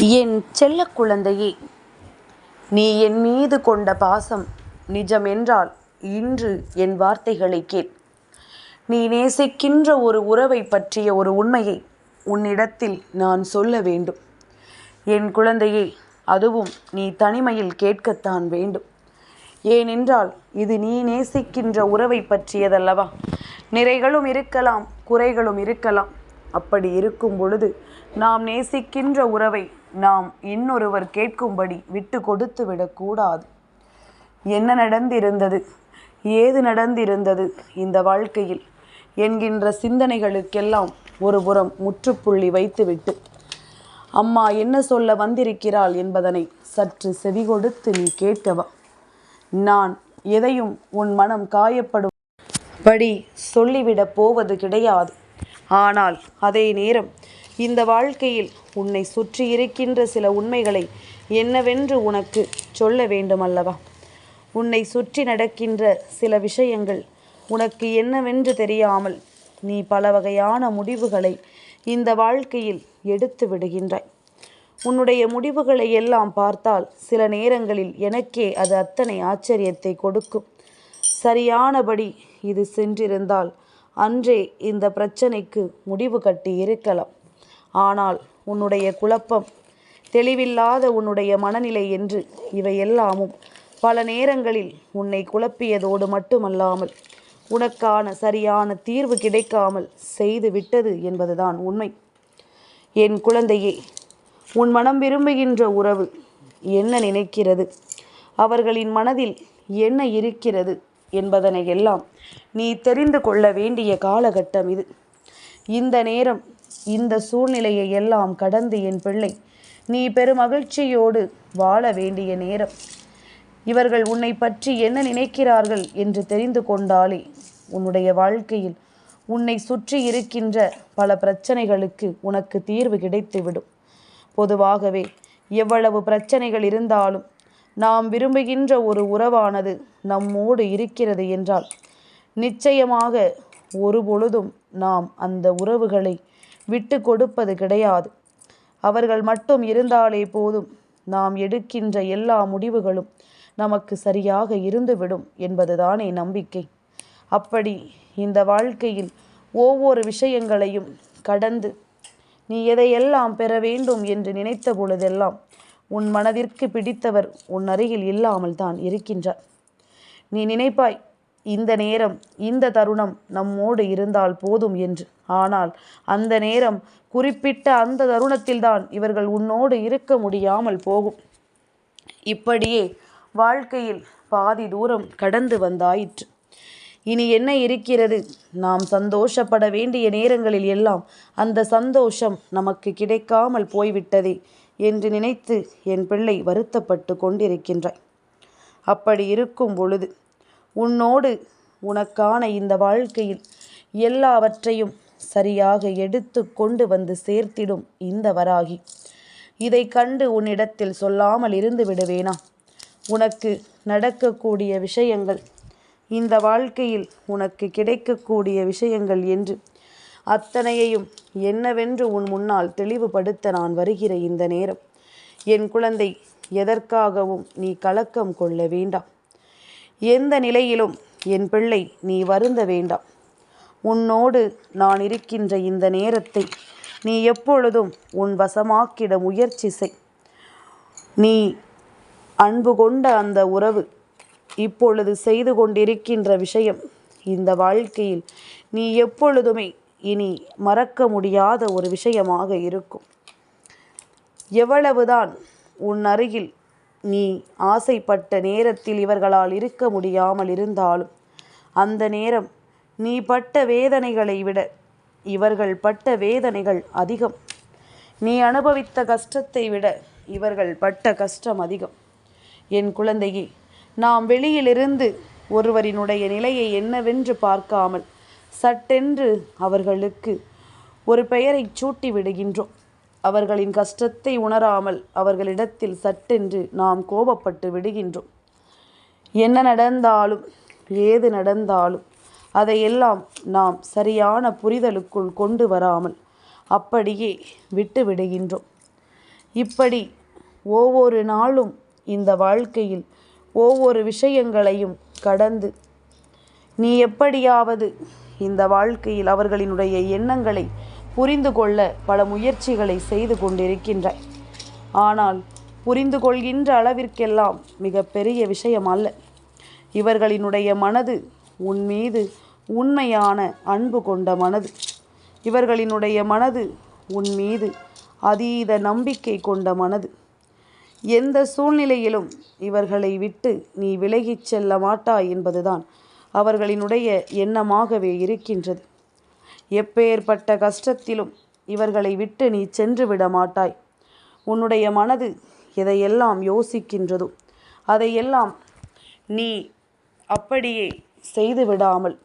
என் செல்ல குழந்தையே நீ என் மீது கொண்ட பாசம் நிஜம் என்றால் இன்று என் வார்த்தைகளை கேள். நீ நேசிக்கின்ற ஒரு உறவை பற்றிய ஒரு உண்மையை உன்னிடத்தில் நான் சொல்ல வேண்டும். என் குழந்தையே அதுவும் நீ தனிமையில் கேட்கத்தான் வேண்டும். ஏனென்றால் இது நீ நேசிக்கின்ற உறவை பற்றியதல்லவா? நிறைகளும் இருக்கலாம் குறைகளும் இருக்கலாம். அப்படி இருக்கும் பொழுது நாம் நேசிக்கின்ற உறவை நாம் இன்னொருவர் கேட்கும்படி விட்டு கொடுத்து விடக்கூடாது. என்ன நடந்திருந்தது? ஏது நடந்திருந்தது இந்த வாழ்க்கையில்? என்கின்ற சிந்தனைகளுக்கெல்லாம் ஒரு புறம் முற்றுப்புள்ளி வைத்துவிட்டு அம்மா என்ன சொல்ல வந்திருக்கிறாள் என்பதனை சற்று செவி கொடுத்து நீ கேட்கவா நான் எதையும் உன் மனம் காயப்படும் படி சொல்லிவிடப் போவது கிடையாது. ஆனால் அதே நேரம் இந்த வாழ்க்கையில் உன்னை சுற்றி இருக்கின்ற சில உண்மைகளை என்னவென்று உனக்கு சொல்ல வேண்டுமல்லவா? உன்னை சுற்றி நடக்கின்ற சில விஷயங்கள் உனக்கு என்னவென்று தெரியாமல் நீ பல வகையான முடிவுகளை இந்த வாழ்க்கையில் எடுத்து விடுகின்றாய். உன்னுடைய முடிவுகளை எல்லாம் பார்த்தால் சில நேரங்களில் எனக்கே அது அத்தனை ஆச்சரியத்தை கொடுக்கும். சரியானபடி இது சென்றிருந்தால் அன்றே இந்த பிரச்சனைக்கு முடிவு கட்டி இருக்கலாம். ஆனால் உன்னுடைய குழப்பம் தெளிவில்லாத உன்னுடைய மனநிலை என்று இவையெல்லாமும் பல நேரங்களில் உன்னை குழப்பியதோடு மட்டுமல்லாமல் உனக்கான சரியான தீர்வு கிடைக்காமல் செய்து விட்டது என்பதுதான் உண்மை. என் குழந்தையே உன் மனம் விரும்புகின்ற உறவு என்ன நினைக்கிறது? அவர்களின் மனதில் என்ன இருக்கிறது? என்பதனை எல்லாம் நீ தெரிந்து கொள்ள வேண்டிய காலகட்டம் இது. இந்த நேரம் இந்த சூழ்நிலையை எல்லாம் கடந்து என் பிள்ளை நீ பெருமகிழ்ச்சியோடு வாழ வேண்டிய நேரம். இவர்கள் உன்னை பற்றி என்ன நினைக்கிறார்கள் என்று தெரிந்து கொண்டாலே உன்னுடைய வாழ்க்கையில் உன்னை சுற்றி இருக்கின்ற பல பிரச்சனைகளுக்கு உனக்கு தீர்வு கிடைத்துவிடும். பொதுவாகவே எவ்வளவு பிரச்சனைகள் இருந்தாலும் நாம் விரும்புகின்ற ஒரு உறவானது நம்மோடு இருக்கிறது என்றால் நிச்சயமாக ஒரு பொழுதும் நாம் அந்த உறவுகளை விட்டு கொடுப்பது கிடையாது. அவர்கள் மட்டும் இருந்தாலே போதும். நாம் எடுக்கின்ற எல்லா முடிவுகளும் நமக்கு சரியாக இருந்துவிடும் என்பதுதானே நம்பிக்கை. அப்படி இந்த வாழ்க்கையில் ஒவ்வொரு விஷயங்களையும் கடந்து நீ எதையெல்லாம் பெற வேண்டும்? என்று நினைத்த பொழுதெல்லாம் உன் மனதிற்கு பிடித்தவர் உன் அருகில் இல்லாமல் தான் இருக்கின்றார். நீ நினைப்பாய் இந்த நேரம் இந்த தருணம் நம்மோடு இருந்தால் போதும் என்று. ஆனால் அந்த நேரம் குறிப்பிட்ட அந்த தருணத்தில்தான் இவர்கள் உன்னோடு இருக்க முடியாமல் போகும். இப்படியே வாழ்க்கையில் பாதி தூரம் கடந்து வந்தாயிற்று. இனி என்ன இருக்கிறது? நாம் சந்தோஷப்பட வேண்டிய நேரங்களில் எல்லாம் அந்த சந்தோஷம் நமக்கு கிடைக்காமல் போய்விட்டதே. என்று நினைத்து என் பிள்ளை வருத்தப்பட்டு கொண்டிருக்கின்றாய். அப்படி இருக்கும் பொழுது உன்னோடு உனக்கான இந்த வாழ்க்கையில் எல்லாவற்றையும் சரியாக எடுத்து கொண்டு வந்து சேர்த்திடும் இந்த வராகி. இதை கண்டு உன்னிடத்தில் சொல்லாமல் இருந்து விடுவேனா? உனக்கு நடக்கக்கூடிய விஷயங்கள் இந்த வாழ்க்கையில் உனக்கு கிடைக்கக்கூடிய விஷயங்கள் என்று அத்தனையையும் என்னவென்று உன் முன்னால் தெளிவுபடுத்த நான் வருகிற இந்த நேரம். என் குழந்தை எதற்காகவும் நீ கலக்கம் கொள்ள வேண்டாம். எந்த நிலையிலும் என் பிள்ளை நீ வருந்த வேண்டாம். உன்னோடு நான் இருக்கின்ற இந்த நேரத்தை நீ எப்பொழுதும் உன் வசமாக்கிட முயற்சி செய். நீ அன்பு கொண்ட அந்த உறவு இப்பொழுது செய்து கொண்டிருக்கின்ற விஷயம் இந்த வாழ்க்கையில் நீ எப்பொழுதுமே இனி மறக்க முடியாத ஒரு விஷயமாக இருக்கும். எவ்வளவுதான் உன் அருகில் நீ ஆசைப்பட்ட நேரத்தில் இவர்களால் இருக்க முடியாமல் இருந்தாலும் அந்த நேரம் நீ பட்ட வேதனைகளை விட இவர்கள் பட்ட வேதனைகள் அதிகம். நீ அனுபவித்த கஷ்டத்தை விட இவர்கள் பட்ட கஷ்டம் அதிகம். என் குழந்தையே நாம் வெளியிலிருந்து ஒருவரினுடைய நிலையை என்னவென்று பார்க்காமல் சட்டென்று அவர்களுக்கு ஒரு பெயரை சூட்டி விடுகின்றோம். அவர்களின் கஷ்டத்தை உணராமல் அவர்களிடத்தில் சட்டென்று நாம் கோபப்பட்டு விடுகின்றோம். என்ன நடந்தாலும் ஏது நடந்தாலும் அதையெல்லாம் நாம் சரியான புரிதலுக்குள் கொண்டு வராமல் அப்படியே விட்டு விடுகின்றோம். இப்படி ஒவ்வொரு நாளும் இந்த வாழ்க்கையில் ஒவ்வொரு விஷயங்களையும் கடந்து நீ எப்படியாவது இந்த வாழ்க்கையில் அவர்களினுடைய எண்ணங்களை புரிந்து கொள்ள பல முயற்சிகளை செய்து கொண்டிருக்கின்றாய் ஆனால் புரிந்து கொள்கின்ற அளவிற்கெல்லாம் மிக பெரிய விஷயம் அல்ல. இவர்களினுடைய மனது உன் மீது உண்மையான அன்பு கொண்ட மனது. இவர்களினுடைய மனது உன் மீது அதீத நம்பிக்கை கொண்ட மனது. எந்த சூழ்நிலையிலும் இவர்களை விட்டு நீ விலகிச் செல்ல மாட்டாய் என்பதுதான் அவர்களினுடைய எண்ணமாகவே இருக்கின்றது. எப்பேற்பட்ட கஷ்டத்திலும் இவர்களை விட்டு நீ சென்று விட மாட்டாய். உன்னுடைய மனது எதையெல்லாம் யோசிக்கின்றதோ அதையெல்லாம் நீ அப்படியே செய்து விடாமல்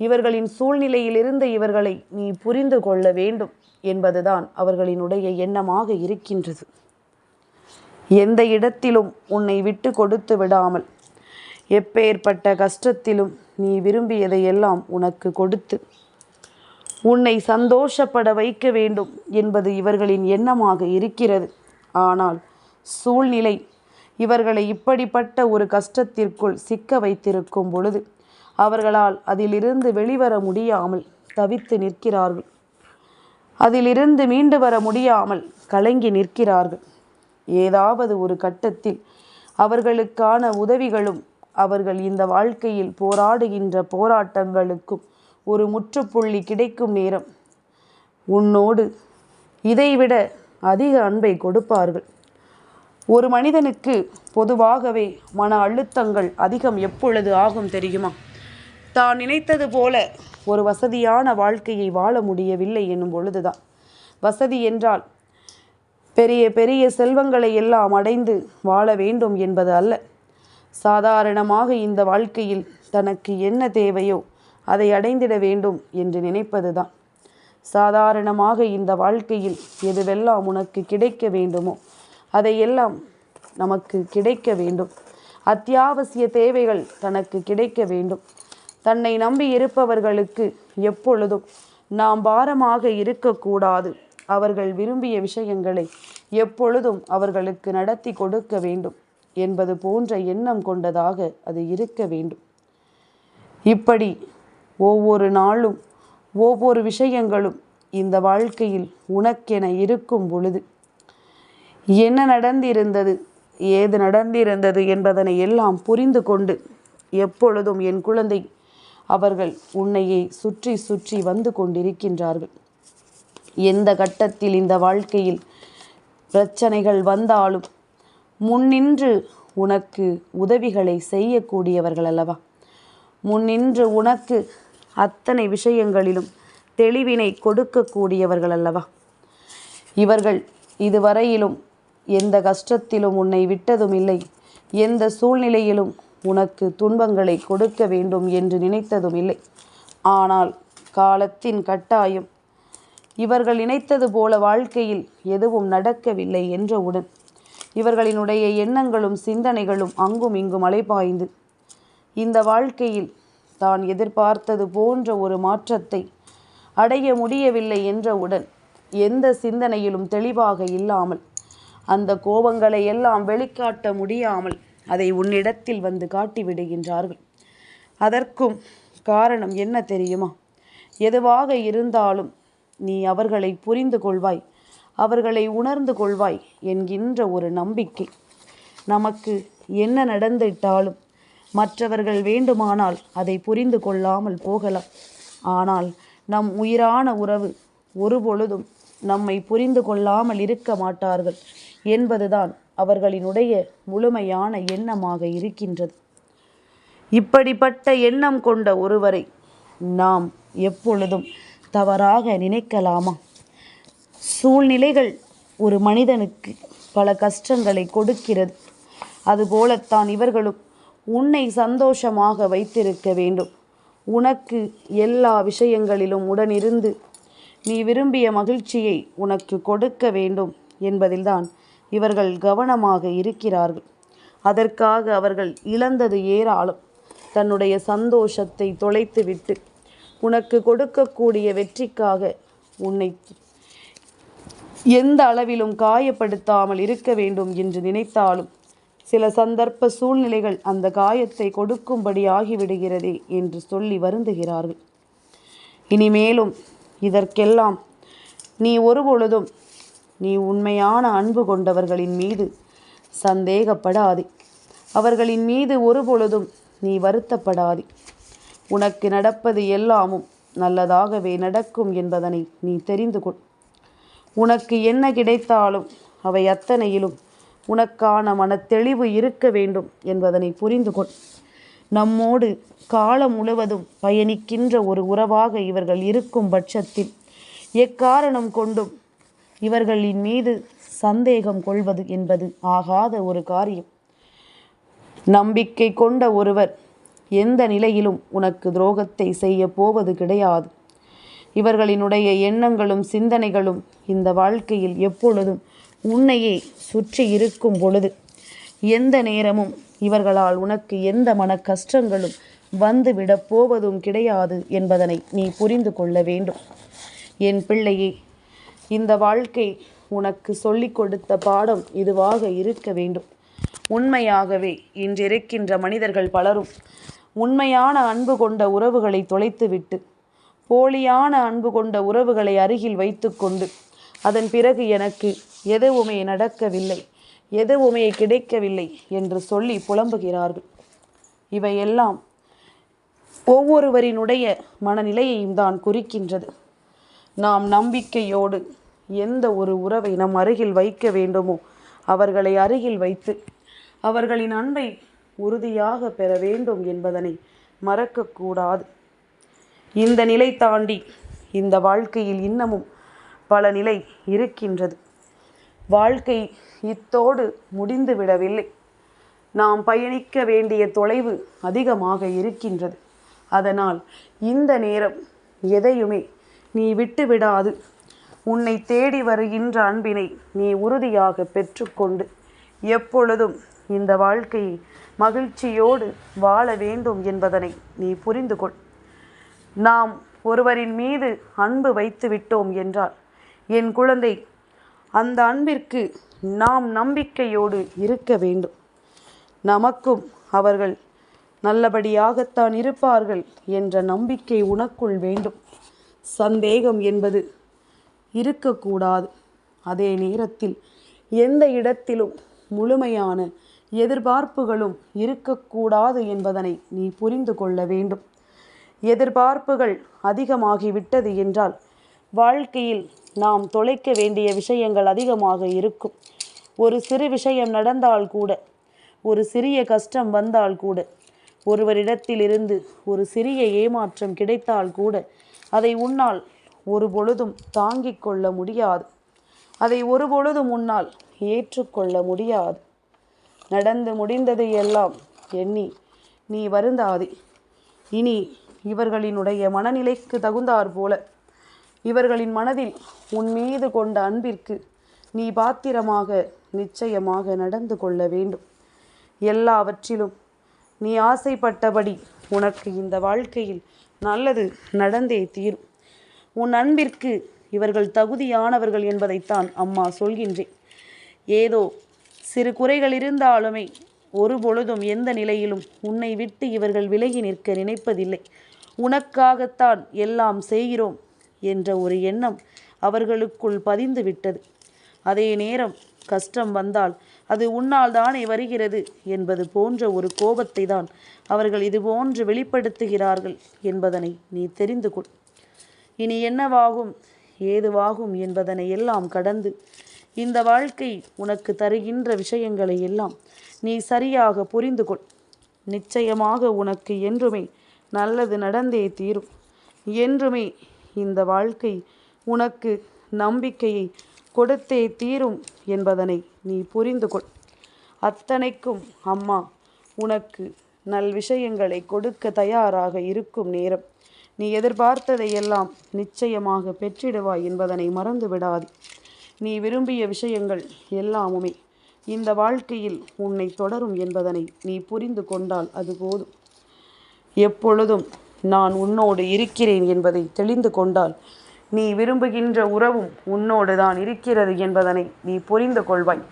இவர்களின் சூழ்நிலையிலிருந்து இவர்களை நீ புரிந்து கொள்ள வேண்டும் என்பதுதான் அவர்களினுடைய எண்ணமாக இருக்கின்றது. எந்த இடத்திலும் உன்னை விட்டு கொடுத்து விடாமல் எப்பேற்பட்ட கஷ்டத்திலும் நீ விரும்பியதையெல்லாம் உனக்கு கொடுத்து. உன்னை சந்தோஷப்பட வைக்க வேண்டும் என்பது இவர்களின் எண்ணமாக இருக்கிறது. ஆனால் சூழ்நிலை இவர்களை இப்படிப்பட்ட ஒரு கஷ்டத்திற்குள் சிக்க வைத்திருக்கும் பொழுது அவர்களால் அதிலிருந்து வெளிவர முடியாமல் தவித்து நிற்கிறார்கள். அதிலிருந்து மீண்டு வர முடியாமல் கலங்கி நிற்கிறார்கள். ஏதாவது ஒரு கட்டத்தில் அவர்களுக்கான உதவிகளும் அவர்கள் இந்த வாழ்க்கையில் போராடுகின்ற போராட்டங்களுக்கும் ஒரு முற்றுப்புள்ளி கிடைக்கும் நேரம். உன்னோடு இதைவிட அதிக அன்பை கொடுப்பார்கள். ஒரு மனிதனுக்கு பொதுவாகவே மன அழுத்தங்கள் அதிகம் எப்பொழுது ஆகும் தெரியுமா? தான் நினைத்தது போல ஒரு வசதியான வாழ்க்கையை வாழ முடியவில்லை என்னும் பொழுதுதான். வசதி என்றால் பெரிய பெரிய செல்வங்களை எல்லாம் அடைந்து வாழ வேண்டும் என்பது அல்ல. சாதாரணமாக இந்த வாழ்க்கையில் தனக்கு என்ன தேவையோ அதை அடைந்திட வேண்டும் என்று நினைப்பதுதான். சாதாரணமாக இந்த வாழ்க்கையில் எதுவெல்லாம் உனக்கு கிடைக்க வேண்டுமோ அதையெல்லாம் நமக்கு கிடைக்க வேண்டும். அத்தியாவசிய தேவைகள் தனக்கு கிடைக்க வேண்டும். தன்னை நம்பி இருப்பவர்களுக்கு எப்பொழுதும் நாம் பாரமாக இருக்கக்கூடாது. அவர்கள் விரும்பிய விஷயங்களை எப்பொழுதும் அவர்களுக்கு நடத்தி கொடுக்க வேண்டும். என்பது போன்ற எண்ணம் கொண்டதாக அது இருக்க வேண்டும். இப்படி ஒவ்வொரு நாளும் ஒவ்வொரு விஷயங்களும் இந்த வாழ்க்கையில் உனக்கென இருக்கும் பொழுது என்ன நடந்திருந்தது ஏது நடந்திருந்தது என்பதனை எல்லாம் புரிந்து கொண்டு எப்பொழுதும் என் குழந்தை அவர்கள் உன்னையே சுற்றி சுற்றி வந்து கொண்டிருக்கின்றார்கள். எந்த கட்டத்தில் இந்த வாழ்க்கையில் பிரச்சனைகள் வந்தாலும் முன்னின்று உனக்கு உதவிகளை செய்யக்கூடியவர்கள் அல்லவா முன்னின்று உனக்கு அத்தனை விஷயங்களிலும் தெளிவினை கொடுக்கக்கூடியவர்கள் அல்லவா இவர்கள் இதுவரையிலும் எந்த கஷ்டத்திலும் உன்னை விட்டதும் இல்லை எந்த சூழ்நிலையிலும் உனக்கு துன்பங்களை கொடுக்க வேண்டும் என்று நினைத்ததும் இல்லை ஆனால் காலத்தின் கட்டாயம் இவர்கள் நினைத்தது போல வாழ்க்கையில் எதுவும் நடக்கவில்லை என்றவுடன் இவர்களினுடைய எண்ணங்களும் சிந்தனைகளும் அங்கும் இங்கும் அலைபாய்ந்து. இந்த வாழ்க்கையில் தான் எதிர்பார்த்தது போன்ற ஒரு மாற்றத்தை அடைய முடியவில்லை என்றவுடன் எந்த சிந்தனையிலும் தெளிவாக இல்லாமல் அந்த கோபங்களை எல்லாம் வெளிக்காட்ட முடியாமல் அதை உன்னிடத்தில் வந்து காட்டி விடுகின்றார்கள் அதற்கும் காரணம் என்ன தெரியுமா? எதுவாக இருந்தாலும் நீ அவர்களை புரிந்து கொள்வாய். அவர்களை உணர்ந்து கொள்வாய் என்கின்ற ஒரு நம்பிக்கை. நமக்கு என்ன நடந்துவிட்டாலும் மற்றவர்கள் வேண்டுமானால் அதை புரிந்து கொள்ளாமல் போகலாம். ஆனால் நம் உயிரான உறவு ஒருபொழுதும் நம்மை புரிந்து கொள்ளாமல் இருக்க மாட்டார்கள் என்பதுதான் அவர்களினுடைய முழுமையான எண்ணமாக இருக்கின்றது. இப்படிப்பட்ட எண்ணம் கொண்ட ஒருவரை நாம் எப்பொழுதும் தவறாக நினைக்கலாமா? சூழ்நிலைகள் ஒரு மனிதனுக்கு பல கஷ்டங்களை கொடுக்கிறது. அதுபோலத்தான் இவர்களும் உன்னை சந்தோஷமாக வைத்திருக்க வேண்டும். உனக்கு எல்லா விஷயங்களிலும் உடனிருந்து நீ விரும்பிய மகிழ்ச்சியை உனக்கு கொடுக்க வேண்டும் என்பதில்தான் இவர்கள் கவனமாக இருக்கிறார்கள். அதற்காக அவர்கள் இழந்தது ஏராளம். தன்னுடைய சந்தோஷத்தை தொலைத்துவிட்டு உனக்கு கொடுக்கக்கூடிய வெற்றிக்காக உன்னை எந்த அளவிலும் காயப்படுத்தாமல் இருக்க வேண்டும் என்று நினைத்தாலும் சில சந்தர்ப்ப சூழ்நிலைகள் அந்த காயத்தை கொடுக்கும்படி ஆகிவிடுகிறதே என்று சொல்லி வருந்துகிறார்கள். இனிமேலும் இதற்கெல்லாம் நீ ஒருபொழுதும் நீ உண்மையான அன்பு கொண்டவர்களின் மீது சந்தேகப்படாதே. அவர்களின் மீது ஒருபொழுதும் நீ வருத்தப்படாதே. உனக்கு நடப்பது எல்லாமும் நல்லதாகவே நடக்கும் என்பதனை நீ தெரிந்து கொள். உனக்கு என்ன கிடைத்தாலும் அவை அத்தனையிலும் உனக்கான மனத்தெளிவு இருக்க வேண்டும் என்பதனை புரிந்து கொள். நம்மோடு காலம் முழுவதும் பயணிக்கின்ற ஒரு உறவாக இவர்கள் இருக்கும் பட்சத்தில் எக்காரணம் கொண்டும் இவர்களின் மீது சந்தேகம் கொள்வது என்பது ஆகாத ஒரு காரியம். நம்பிக்கை கொண்ட ஒருவர் எந்த நிலையிலும் உனக்கு துரோகத்தை செய்ய போவது கிடையாது. இவர்களினுடைய எண்ணங்களும் சிந்தனைகளும் இந்த வாழ்க்கையில் எப்பொழுதும் உன்னையே சுற்றி இருக்கும் பொழுது. எந்த நேரமும் இவர்களால் உனக்கு எந்த மன கஷ்டங்களும் வந்துவிடப் போவதும் கிடையாது என்பதனை நீ புரிந்து கொள்ள வேண்டும். என் பிள்ளையே இந்த வாழ்க்கை உனக்கு சொல்லிக் கொடுத்த பாடம் இதுவாக இருக்க வேண்டும். உண்மையாகவே இன்றிருக்கின்ற மனிதர்கள் பலரும் உண்மையான அன்பு கொண்ட உறவுகளை தொலைத்துவிட்டு போலியான அன்பு கொண்ட உறவுகளை அருகில் வைத்துக்கொண்டு அதன் பிறகு எனக்கு எதுவுமே நடக்கவில்லை எதுவுமே கிடைக்கவில்லை என்று சொல்லி புலம்புகிறார்கள். இவையெல்லாம் ஒவ்வொருவரினுடைய மனநிலையையும் தான் குறிக்கின்றது. நாம் நம்பிக்கையோடு எந்த ஒரு உறவை நம் அருகில் வைக்க வேண்டுமோ அவர்களை அருகில் வைத்து அவர்களின் அன்பை உறுதியாக பெற வேண்டும் என்பதனை மறக்கக்கூடாது. இந்த நிலை தாண்டி இந்த வாழ்க்கையில் இன்னமும் பல நிலை இருக்கின்றது. வாழ்க்கை இத்தோடு முடிந்து விடவில்லை. நாம் பயணிக்க வேண்டிய தொலைவு அதிகமாக இருக்கின்றது. அதனால் இந்த நேரம் எதையுமே நீ விட்டுவிடாது உன்னை தேடி வருகின்ற அன்பினை நீ உறுதியாக பெற்றுக்கொண்டு எப்பொழுதும் இந்த வாழ்க்கையை மகிழ்ச்சியோடு வாழ வேண்டும் என்பதனை நீ புரிந்து கொள் நாம் ஒருவரின் மீது அன்பு வைத்து விட்டோம் என்றால் என் குழந்தை அந்த அன்பிற்கு நாம் நம்பிக்கையோடு இருக்க வேண்டும். நமக்கும் அவர்கள் நல்லபடியாகத்தான் இருப்பார்கள் என்ற நம்பிக்கை உனக்குள் வேண்டும். சந்தேகம் என்பது இருக்கக்கூடாது. அதே நேரத்தில் எந்த இடத்திலும் முழுமையான எதிர்பார்ப்புகளும் இருக்கக்கூடாது என்பதனை நீ புரிந்து கொள்ள வேண்டும். எதிர்பார்ப்புகள் அதிகமாகிவிட்டது என்றால் வாழ்க்கையில் நாம் தொலைக்க வேண்டிய விஷயங்கள் அதிகமாக இருக்கும். ஒரு சிறு விஷயம் நடந்தால் கூட ஒரு சிறிய கஷ்டம் வந்தால் கூட ஒருவரிடத்திலிருந்து ஒரு சிறிய ஏமாற்றம் கிடைத்தால் கூட அதை உன்னால் ஒரு பொழுதும் தாங்கிக் கொள்ள முடியாது. அதை ஒரு பொழுதும் உன்னால் ஏற்றுக்கொள்ள முடியாது. நடந்து முடிந்தது எல்லாம் எண்ணி நீ வருந்தாதே. இனி இவர்களினுடைய மனநிலைக்கு தகுந்தாற் போல. இவர்களின் மனதில் உன் மீது கொண்ட அன்பிற்கு நீ பாத்திரமாக நிச்சயமாக நடந்து கொள்ள வேண்டும். எல்லாவற்றிலும் நீ ஆசைப்பட்டபடி உனக்கு இந்த வாழ்க்கையில் நல்லது நடந்தே தீரும். உன் அன்பிற்கு இவர்கள் தகுதியானவர்கள் என்பதைத்தான் அம்மா சொல்கின்றேன். ஏதோ சிறு குறைகள் இருந்தாலுமே ஒரு பொழுதும் எந்த நிலையிலும் உன்னை விட்டு இவர்கள் விலகி நிற்க நினைப்பதில்லை. உனக்காகத்தான் எல்லாம் செய்கிறோம் என்ற ஒரு எண்ணம் அவர்களுக்குள் பதிந்து விட்டது அதே நேரம் கஷ்டம் வந்தால் அது உன்னால் தானே வருகிறது என்பது போன்ற ஒரு கோபத்தை தான் அவர்கள் இது போன்று வெளிப்படுத்துகிறார்கள் என்பதனை நீ தெரிந்து கொள். இனி என்னவாகும் ஏதுவாகும் என்பதனை எல்லாம் கடந்து இந்த வாழ்க்கை உனக்கு தருகின்ற விஷயங்களை எல்லாம் நீ சரியாக புரிந்து கொள். நிச்சயமாக உனக்கு என்றுமே நல்லது நடந்தே தீரும். என்றுமே இந்த வாழ்க்கை உனக்கு நம்பிக்கையை கொடுத்தே தீரும் என்பதனை நீ புரிந்து கொள் அத்தனைக்கும் அம்மா உனக்கு நல் விஷயங்களை கொடுக்க தயாராக இருக்கும் நேரம். நீ எதிர்பார்த்ததை எல்லாம் நிச்சயமாக பெற்றிடுவாய் என்பதனை மறந்து விடாதே நீ விரும்பிய விஷயங்கள் எல்லாமுமே இந்த வாழ்க்கையில் உன்னை தொடரும் என்பதனை நீ புரிந்து கொண்டால் அது போதும். எப்பொழுதும் நான் உன்னோடு இருக்கிறேன் என்பதை தெளிந்து கொண்டால் நீ விரும்புகின்ற உறவும் உன்னோடு தான் இருக்கிறது என்பதனை நீ புரிந்து கொள்வாய்.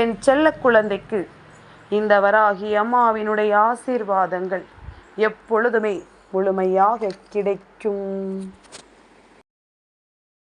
என் செல்ல குழந்தைக்கு இந்த வராகி அம்மாவினுடைய ஆசீர்வாதங்கள் எப்பொழுதுமே முழுமையாக கிடைக்கும்.